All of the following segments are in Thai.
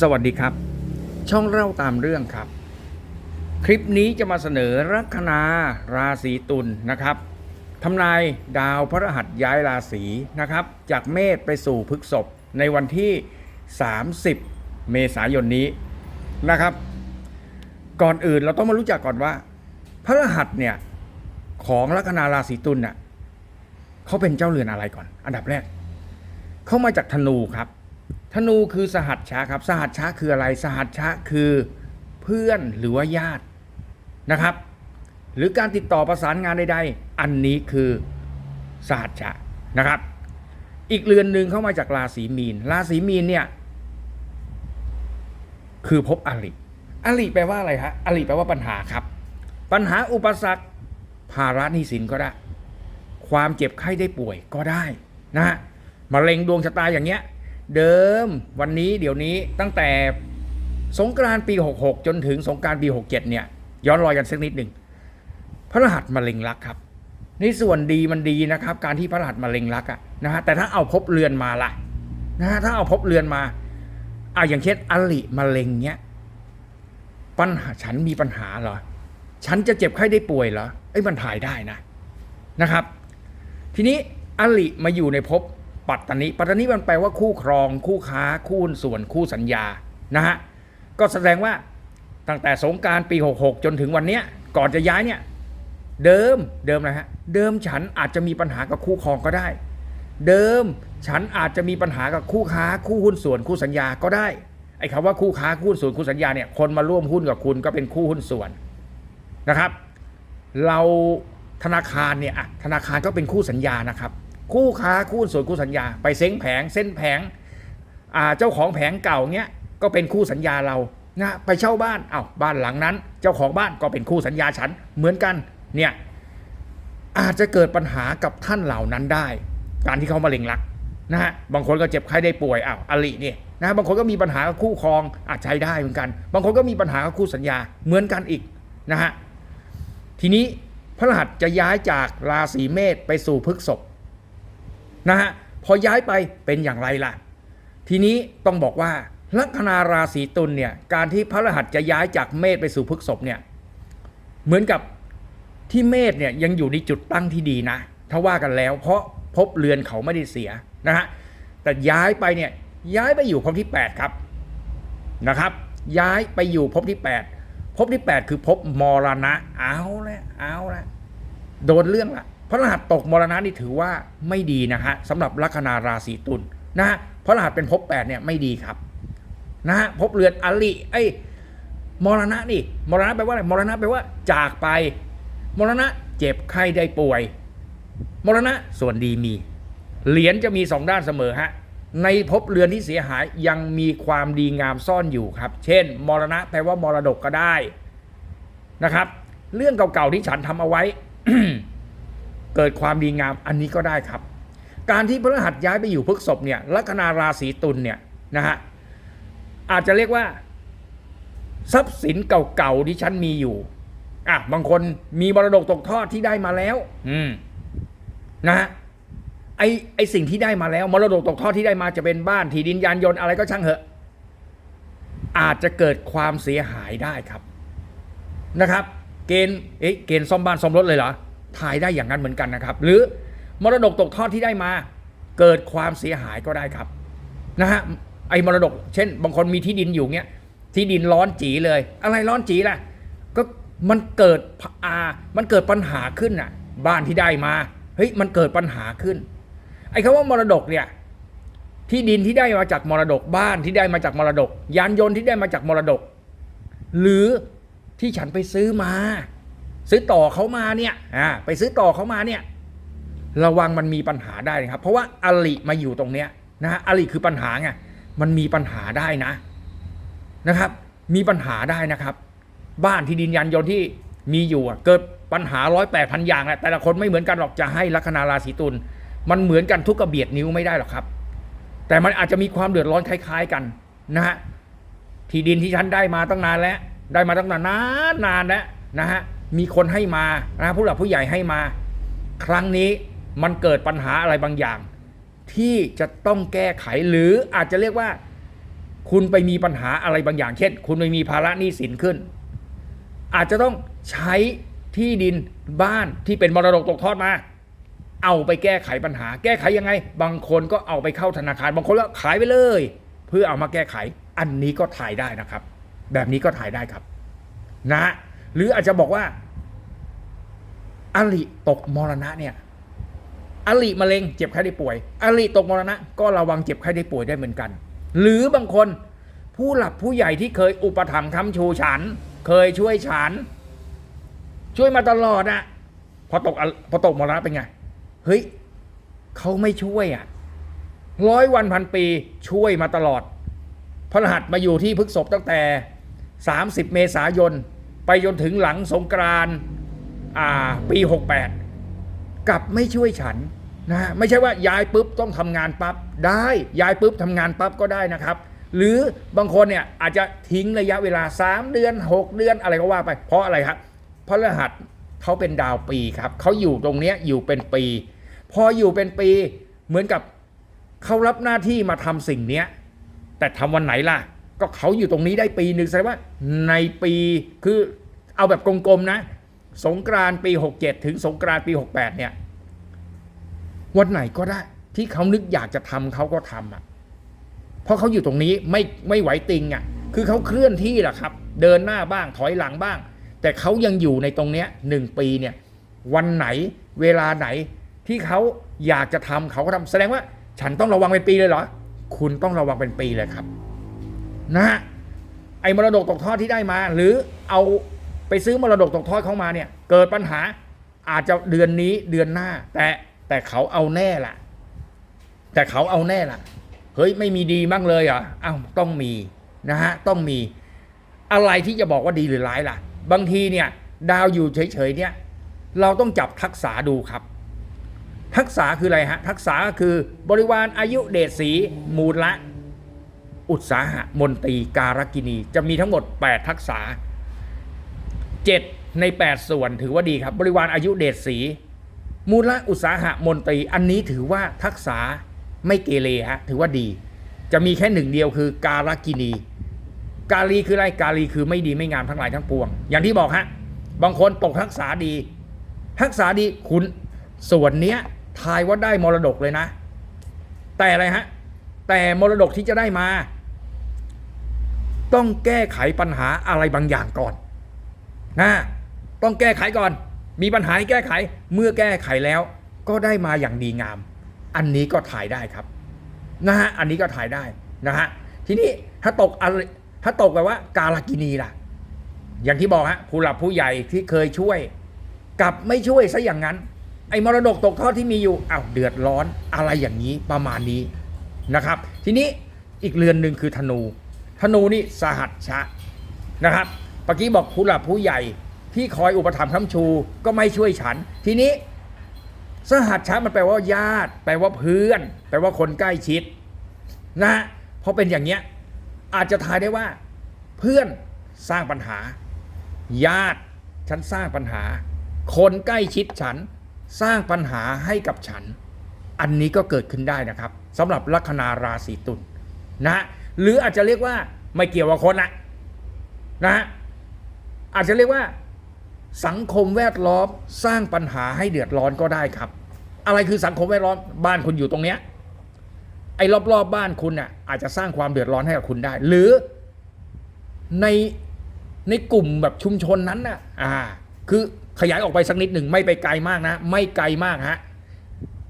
สวัสดีครับ ช่องเล่าตามเรื่องครับ คลิปนี้จะมาเสนอลัคนาราศีตุลนะครับทำนายดาวพระรหัสย้ายราศีนะครับ จากเมษไปสู่พฤษภในวันที่ 30 เมษายนนี้นะครับ ก่อนอื่นเราต้องมารู้จักก่อนว่า พระรหัสเนี่ยของลัคนาราศีตุลน่ะเขาเป็นเจ้าเรือนอะไรก่อน อันดับแรก เขามาจากธนูครับ ธนูคือสหัชชะครับ สหัชชะคืออะไร สหัชชะคือเพื่อนหรือว่าญาตินะครับ หรือการติดต่อประสานงานใดๆ อันนี้คือสหัชชะนะครับ อีกเรือนหนึ่งเข้ามาจากราศีมีน ราศีมีนเนี่ยคือภพอริอริแปลว่าอะไรฮะอริแปลว่าปัญหาครับ ปัญหาอุปสรรคภาระหนี้สินก็ได้ ความเจ็บไข้ได้ป่วยก็ได้นะฮะมะเร็งดวงชะตาอย่างเงี้ย เดิมวันนี้เดี๋ยวนี้ตั้งแต่สงกรานต์ปี 66 จนถึงสงกรารปี 67 เนี่ย ย้อนรอยกันสักนิดหนึ่งพระรหัสมะเร็งรักครับในส่วนดีมันดีนะครับ การที่พระรหัสมะเร็งรักอะนะฮะแต่ถ้าเอาพบเรือนมาละนะฮะถ้าเอาพบเรือนมาอ่าอย่างเช่นอลิมะเร็งเนี้ยปัญหาฉันมีปัญหาเหรอ ฉันจะเจ็บไข้ได้ป่วยเหรอไอ้มันถ่ายได้นะนะครับ ทีนี้อลิมาอยู่ในภพ ปัตตานิปัตตานิมันแปลว่าคู่ครอง คู่ค้า คู่หุ้นส่วนคู่สัญญานะฮะก็แสดงว่าตั้งแต่สงการปี 66 จนถึงวันเนี้ยก่อนจะย้ายเนี่ยเดิมเดิมนะฮะเดิมฉันอาจจะมีปัญหากับคู่ครองก็ได้ เดิมฉันอาจจะมีปัญหากับคู่ค้า คู่หุ้นส่วนคู่สัญญาก็ได้ไอ้คำว่าคู่ค้าคู่หุ้นส่วนคู่สัญญาเนี่ยคนมาร่วมหุ้นกับคุณก็เป็นคู่หุ้นส่วนนะครับ เราธนาคารเนี่ยธนาคารก็เป็นคู่สัญญานะครับ คู่ค้าคู่ส่วนคู่สัญญา ไปเซ้งแผงเส้นแผงเจ้าของแผงเก่าเนี้ยก็เป็นคู่สัญญาเรานะไปเช่าบ้านอ้าวบ้านหลังนั้น เจ้าของบ้านก็เป็นคู่สัญญาฉันเหมือนกันเนี่ยอาจจะเกิดปัญหากับท่านเหล่านั้นได้ การที่เขามาเล็งรักนะฮะบางคนก็เจ็บไข้ได้ป่วยอ้าวอลิเนี่ยนะบางคนก็มีปัญหากับคู่ครองอาจใช้ได้เหมือนกัน บางคนก็มีปัญหากับคู่สัญญาเหมือนกันอีกนะฮะทีนี้พระรหัสจะย้ายจากราศีเมษไปสู่พฤกษภ นะฮะพอย้ายไปเป็นอย่างไรล่ะ ทีนี้ต้องบอกว่าลัคนาราศีตุลเนี่ยการที่พระรหัสจะย้ายจากเมษไปสู่พฤษภเนี่ยเหมือนกับที่เมษเนี่ยยังอยู่ในจุดตั้งที่ดีนะ ถ้าว่ากันแล้ว เพราะพบเรือนเขาไม่ได้เสียนะฮะแต่ย้ายไปเนี่ยย้ายไปอยู่ภพที่ 8 ครับนะครับ ย้ายไปอยู่ภพที่ 8ภพที่ 8 คือภพมรณะเอาละเอาละโดนเรื่องละ พระรหัสตกมรณะนี่ถือว่าไม่ดีนะฮะสำหรับลัคนาราศีตุลนะฮะพระรหัสเป็นภพ8เนี่ยไม่ดีครับนะฮะภพเรือนอลิไอ้มรณะนี่มรณะแปลว่าอะไรมรณะแปลว่าจากไป มรณะเจ็บไข้ได้ป่วย มรณะส่วนดีมี เหรียญจะมีสองด้านเสมอฮะในภพเรือนที่เสียหายยังมีความดีงามซ่อนอยู่ครับ เช่น มรณะแปลว่ามรดกก็ได้นะครับ เรื่องเก่าๆที่ฉันทำเอาไว้ เกิดความดีงามอันนี้ก็ได้ครับ การที่พระรหัสย้ายไปอยู่พฤกษภเนี่ยลัคนาราศีตุลเนี่ยนะฮะอาจจะเรียกว่า ทรัพย์สินเก่าๆที่ฉันมีอยู่อะบางคนมีมรดกตกทอดที่ได้มาแล้ว อืมนะฮะไอไอสิ่งที่ได้มาแล้วมรดกตกทอดที่ได้มาจะเป็นบ้านที่ดินยานยนต์อะไรก็ช่างเหอะ อาจจะเกิดความเสียหายได้ครับนะครับ เกณฑ์เอ๊ะเกณฑ์ซ่อมบ้านซ่อมรถเลยเหรอ ทายได้อย่างนั้นเหมือนกันนะครับ หรือมรดกตกทอดที่ได้มาเกิดความเสียหายก็ได้ครับนะฮะไอ้มรดก เช่น บางคนมีที่ดินอยู่เนี้ยที่ดินร้อนจีเลย อะไรร้อนจีล่ะก็มันเกิดอ่ามันเกิดปัญหาขึ้นอะ บ้านที่ได้มาเฮ้ยมันเกิดปัญหาขึ้น ไอ้คำว่ามรดกเนี่ยที่ดินที่ได้มาจากมรดกบ้านที่ได้มาจากมรดก ยานยนต์ที่ได้มาจากมรดก หรือที่ฉันไปซื้อมา ซื้อต่อเขามาเนี่ยอ่าไปซื้อต่อเขามาเนี่ยระวังมันมีปัญหาได้นะครับ เพราะว่าอลิมาอยู่ตรงเนี้ยนะฮะอลิคือปัญหาไงมันมีปัญหาได้นะนะครับ มีปัญหาได้นะครับ บ้านที่ดินยานยนต์ที่มีอยู่อะเกิดปัญหาร้อยแปดพันอย่างแหละแต่ละคนไม่เหมือนกันหรอกจะให้ลัคนาราศีตุลมันเหมือนกันทุกกระเบียดนิ้วไม่ได้หรอกครับ แต่มันอาจจะมีความเดือดร้อนคล้ายๆกันนะฮะที่ดินที่ฉันได้มาตั้งนานแล้ว ได้มาตั้งนานนานนานแล้วนะฮะ มีคนให้มานะผู้หลักผู้ใหญ่ให้มา ครั้งนี้มันเกิดปัญหาอะไรบางอย่าง ที่จะต้องแก้ไขหรืออาจจะเรียกว่า คุณไปมีปัญหาอะไรบางอย่าง เช่น คุณไปมีภาระหนี้สินขึ้น อาจจะต้องใช้ที่ดินบ้านที่เป็นมรดกตกทอดมา เอาไปแก้ไขปัญหา แก้ไขยังไง บางคนก็เอาไปเข้าธนาคาร บางคนก็ขายไปเลย เพื่อเอามาแก้ไข อันนี้ก็ถ่ายได้นะครับ แบบนี้ก็ถ่ายได้ครับ นะ หรืออาจจะบอกว่าอลิตกมรณะเนี่ยอลิมะเร็งเจ็บไข้ได้ป่วยอลิตกมรณะ ก็ระวังเจ็บไข้ได้ป่วยได้เหมือนกัน หรือบางคนผู้หลักผู้ใหญ่ที่เคยอุปถัมภ์ค้ำชูฉัน เคยช่วยฉัน ช่วยมาตลอดอะพอตกอะพอตกมรณะเป็นไง เฮ้ยเขาไม่ช่วยอะร้อยวันพันปีช่วยมาตลอด พระรหัสมาอยู่ที่พฤกษบตั้งแต่ 30 เมษายน ไปจนถึงหลังสงกรานอ่าปี 68 กลับไม่ช่วยฉันนะไม่ใช่ว่าย้ายปุ๊บต้องทำงานปั๊บได้ย้ายปุ๊บทำงานปั๊บก็ได้นะครับ หรือบางคนเนี่ยอาจจะทิ้งระยะเวลา 3 เดือน 6 เดือนอะไรก็ว่าไป เพราะอะไรครับเพราะรหัสเขาเป็นดาวปีครับเขาอยู่ตรงนี้อยู่เป็นปี พออยู่เป็นปีเหมือนกับเขารับหน้าที่มาทำสิ่งเนี้ยแต่ทำวันไหนล่ะ ก็เขาอยู่ตรงนี้ได้ปีหนึ่งแสดงว่าในปีคือ เอาแบบกลมๆนะ สงกรานปี 67 ถึงสงกรานปี 68 เนี่ย วันไหนก็ได้ ที่เขานึกอยากจะทำเขาก็ทำอะ เพราะเขาอยู่ตรงนี้ไม่ไม่ไหวติงอะ คือเขาเคลื่อนที่แหละครับ เดินหน้าบ้างถอยหลังบ้าง แต่เขายังอยู่ในตรงเนี้ยหนึ่งปีเนี่ย วันไหนเวลาไหนที่เขาอยากจะทำเขาก็ทำแสดงว่าฉันต้องระวังเป็นปีเลยเหรอ คุณต้องระวังเป็นปีเลยครับ นะฮะไอ้มรดกตกทอดที่ได้มา หรือเอา ไปซื้อมรดกตกทอดเข้ามาเนี่ย เกิดปัญหาอาจจะเดือนนี้เดือนหน้า แต่แต่เขาเอาแน่ละแต่เขาเอาแน่ล่ะเฮ้ยไม่มีดีบ้างเลยเหรออ้าวต้องมีนะฮะต้องมีอะไรที่จะบอกว่าดีหรือร้ายล่ะ บางทีเนี่ย ดาวอยู่เฉยๆเนี่ย เราต้องจับทักษะดูครับ ทักษะคืออะไรฮะ ทักษะก็คือบริวารอายุเดชสีมูลละ อุตสาหะมนตรีการกินี จะมีทั้งหมด 8 ทักษะ 7 ใน 8 ส่วนถือว่าดีครับ บริวารอายุเดชสี มูละอุตสาหะมนตรี อันนี้ถือว่าทักษะไม่เกเรฮะถือว่าดี จะมีแค่หนึ่งเดียวคือการกินี กาลีคืออะไรกาลีคือไม่ดีไม่งามทั้งหลายทั้งปวง อย่างที่บอกฮะบางคนตกทักษะดี ทักษะดีคุณส่วนเนี้ยทายว่าได้มรดกเลยนะ แต่อะไรฮะแต่มรดกที่จะได้มา ต้องแก้ไขปัญหาอะไรบางอย่างก่อน นะต้องแก้ไขก่อน มีปัญหาให้แก้ไข เมื่อแก้ไขแล้วก็ได้มาอย่างดีงาม อันนี้ก็ถ่ายได้ครับนะฮะ อันนี้ก็ถ่ายได้นะฮะ ทีนี้ถ้าตกอะไรถ้าตกแบบว่า กาลกินีล่ะ อย่างที่บอกฮะผู้หลักผู้ใหญ่ที่เคยช่วย กลับไม่ช่วยซะอย่างนั้น ไอ้มรดกตกทอดที่มีอยู่อ้าวเดือดร้อนอะไรอย่างนี้ประมาณนี้นะครับ ทีนี้อีกเรือนหนึ่งคือธนู ธนูนี่สหัสชะนะครับ มื่อกี้บอกผู้หลักผู้ใหญ่ที่คอยอุปถัมภ์ค้ำชูก็ไม่ช่วยฉัน ทีนี้ สหัสชะมันแปลว่าญาติ แปลว่าเพื่อน แปลว่าคนใกล้ชิด นะเพราะเป็นอย่างเนี้ยอาจจะทายได้ว่า เพื่อนสร้างปัญหา ญาติฉันสร้างปัญหา คนใกล้ชิดฉันสร้างปัญหาให้กับฉัน อันนี้ก็เกิดขึ้นได้นะครับสำหรับลัคนาราศีตุลนะหรืออาจจะเรียกว่าไม่เกี่ยวกับคนนะนะ อาจจะเรียกว่า สังคมแวดล้อมสร้างปัญหาให้เดือดร้อนก็ได้ครับ อะไรคือสังคมแวดล้อมบ้านคุณอยู่ตรงเนี้ยไอ้รอบๆบบ้านคุณน่ะอาจจะสร้างความเดือดร้อนให้กับคุณได้ หรือในในกลุ่มแบบชุมชนนั้นน่ะอ่า คือขยายออกไปสักนิดหนึ่งไม่ไปไกลมากนะ ไม่ไกลมากฮะ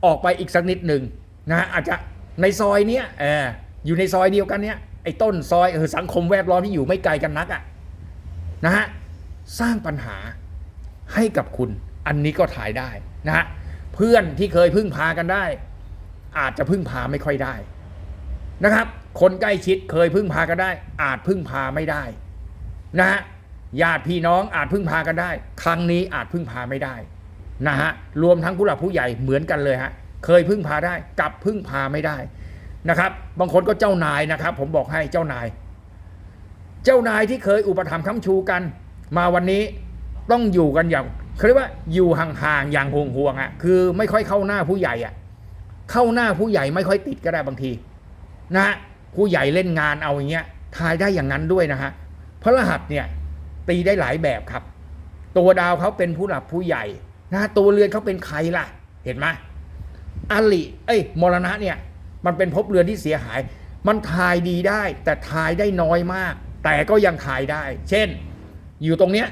ออกไปอีกสักนิดหนึ่งนะฮะอาจจะในซอยเนี้ยเอออยู่ในซอยเดียวกันเนี้ยไอ้ต้นซอยเออสังคมแวดล้อมที่อยู่ไม่ไกลกันนักอะนะฮะ สร้างปัญหาให้กับคุณ อันนี้ก็ถ่ายได้นะฮะเพื่อนที่เคยพึ่งพากันได้ อาจจะพึ่งพาไม่ค่อยได้นะครับ คนใกล้ชิดเคยพึ่งพากันได้ อาจพึ่งพาไม่ได้นะฮะญาติพี่น้องอาจพึ่งพากันได้ ครั้งนี้อาจพึ่งพาไม่ได้นะฮะรวมทั้งผู้หลักผู้ใหญ่เหมือนกันเลยฮะเคยพึ่งพาได้กลับพึ่งพาไม่ได้นะครับ บางคนก็เจ้านายนะครับ ผมบอกให้เจ้านาย เจ้านายที่เคยอุปถัมภ์ค้ำชูกัน มาวันนี้ต้องอยู่กันอย่างเขาเรียกว่าอยู่ห่างๆอย่างห่วงๆอะคือไม่ค่อยเข้าหน้าผู้ใหญ่อะเข้าหน้าผู้ใหญ่ไม่ค่อยติดก็ได้บางที นะฮะผู้ใหญ่เล่นงานเอาอย่างเงี้ยทายได้อย่างนั้นด้วยนะฮะพระรหัสเนี่ยตีได้หลายแบบครับ ตัวดาวเขาเป็นผู้หลักผู้ใหญ่นะตัวเรือนเขาเป็นใครล่ะ เห็นไหมอลิเอ้ยมรณะเนี่ย มันเป็นภพเรือนที่เสียหาย มันทายดีได้ แต่ทายได้น้อยมาก แต่ก็ยังทายได้ เช่น อยู่ตรงเนี้ย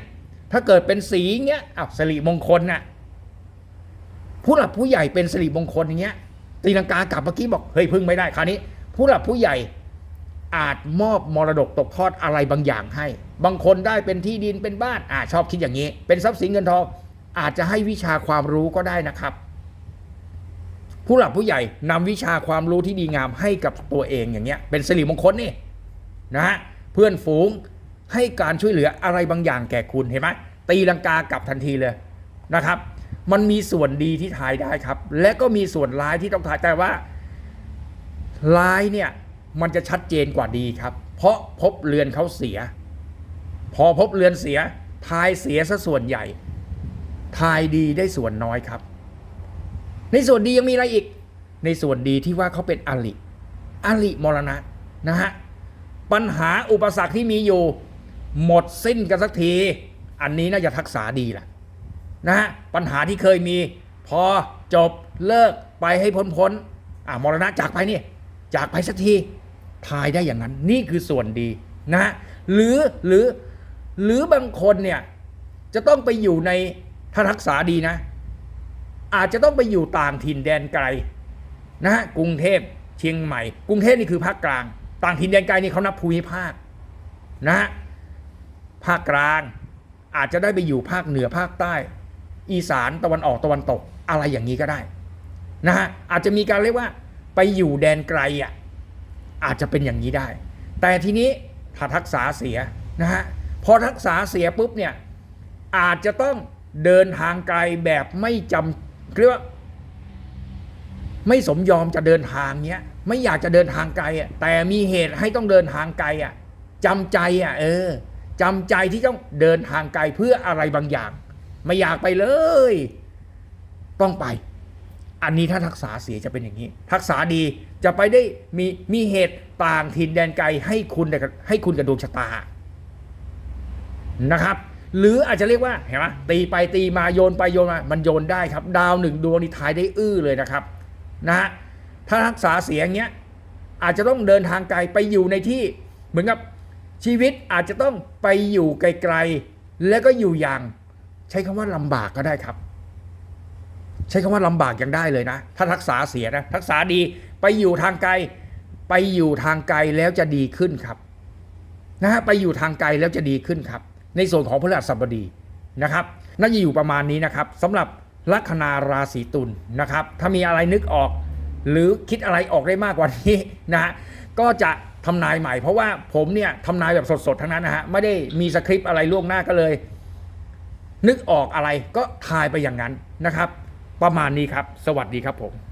ถ้าเกิดเป็นสีเงี้ยอ้าวสิริมงคลน่ะผู้หลักผู้ใหญ่เป็นสิริมงคลอย่างเงี้ยตีลังกากลับเมื่อกี้บอกเฮ้ยพึ่งไม่ได้คราวนี้ ผู้หลักผู้ใหญ่อาจมอบมรดกตกทอดอะไรบางอย่างให้ บางคนได้เป็นที่ดินเป็นบ้านอ่าชอบคิดอย่างนี้ เป็นทรัพย์สินเงินทองอาจจะให้วิชาความรู้ก็ได้นะครับ ผู้หลักผู้ใหญ่นำวิชาความรู้ที่ดีงามให้กับตัวเองอย่างเงี้ย เป็นสิริมงคลนี่นะฮะเพื่อนฝูง ให้การช่วยเหลืออะไรบางอย่างแก่คุณเห็นไหมตีลังกากลับทันทีเลยนะครับ มันมีส่วนดีที่ทายได้ครับ และก็มีส่วนร้ายที่ต้องทายแต่ว่าร้ายเนี่ยมันจะชัดเจนกว่าดีครับ เพราะพบเรือนเขาเสีย พอพบเรือนเสียทายเสียซะส่วนใหญ่ ทายดีได้ส่วนน้อยครับ ในส่วนดียังมีอะไรอีก ในส่วนดีที่ว่าเขาเป็นอลิอลิมรณะนะฮะปัญหาอุปสรรคที่มีอยู่ หมดสิ้นกันสักที อันนี้น่าจะทักษะดีแหละนะฮะปัญหาที่เคยมี พอจบเลิกไปให้พ้นพ้นๆอ่ามรณะจากไปนี่จากไปสักทีทายได้อย่างนั้น นี่คือส่วนดีนะหรือหรือหรือบางคนเนี่ยจะต้องไปอยู่ในถ้าทักษะดีนะ อาจจะต้องไปอยู่ต่างถิ่นแดนไกลนะฮะกรุงเทพเชียงใหม่ กรุงเทพนี่คือภาคกลาง ต่างถิ่นแดนไกลนี่เขานับภูมิภาคนะฮะ ภาคกลาง อาจจะได้ไปอยู่ภาคเหนือภาคใต้ อีสานตะวันออกตะวันตกอะไรอย่างนี้ก็ได้นะฮะอาจจะมีการเรียกว่าไปอยู่แดนไกลอะอาจจะเป็นอย่างนี้ได้ แต่ทีนี้ถ้าทักษะเสียนะฮะพอทักษะเสียปุ๊บเนี่ยอาจจะต้องเดินทางไกลแบบไม่จำเรียกว่าไม่สมยอมจะเดินทางเนี้ยไม่อยากจะเดินทางไกลอะแต่มีเหตุให้ต้องเดินทางไกลอะจำใจอะเออ จำใจที่ต้องเดินทางไกลเพื่ออะไรบางอย่าง ไม่อยากไปเลย ต้องไป อันนี้ถ้าทักษะเสียจะเป็นอย่างนี้ ทักษะดีจะไปได้มีมีเหตุต่างถิ่นแดนไกลให้คุณให้คุณกับดวงชะตานะครับ หรืออาจจะเรียกว่าเห็นไหมตีไปตีมาโยนไปโยนมา มันโยนได้ครับ ดาวหนึ่งดวงนี่ทายได้อื้อเลยนะครับนะฮะถ้ารักษาเสียอย่างเงี้ยอาจจะต้องเดินทางไกลไปอยู่ในที่เหมือนกับ ชีวิตอาจจะต้องไปอยู่ไกลๆ แล้วก็อยู่อย่าง ใช้คำว่าลำบากก็ได้ครับ ใช้คำว่าลำบากยังได้เลยนะ ถ้าทักษะเสียนะทักษะดีไปอยู่ทางไกล ไปอยู่ทางไกลแล้วจะดีขึ้นครับนะฮะไปอยู่ทางไกลแล้วจะดีขึ้นครับ ในส่วนของพฤหัสบดีนะครับน่าจะอยู่ประมาณนี้นะครับสำหรับลัคนาราศีตุลนะครับ ถ้ามีอะไรนึกออก หรือคิดอะไรออกได้มากกว่านี้นะฮะก็จะ ทำนายใหม่เพราะว่าผมเนี่ยทำนายแบบสดๆทั้งนั้นนะฮะไม่ได้มีสคริปต์อะไรล่วงหน้าก็เลย นึกออกอะไรก็ทายไปอย่างนั้นนะครับ ประมาณนี้ครับ สวัสดีครับผม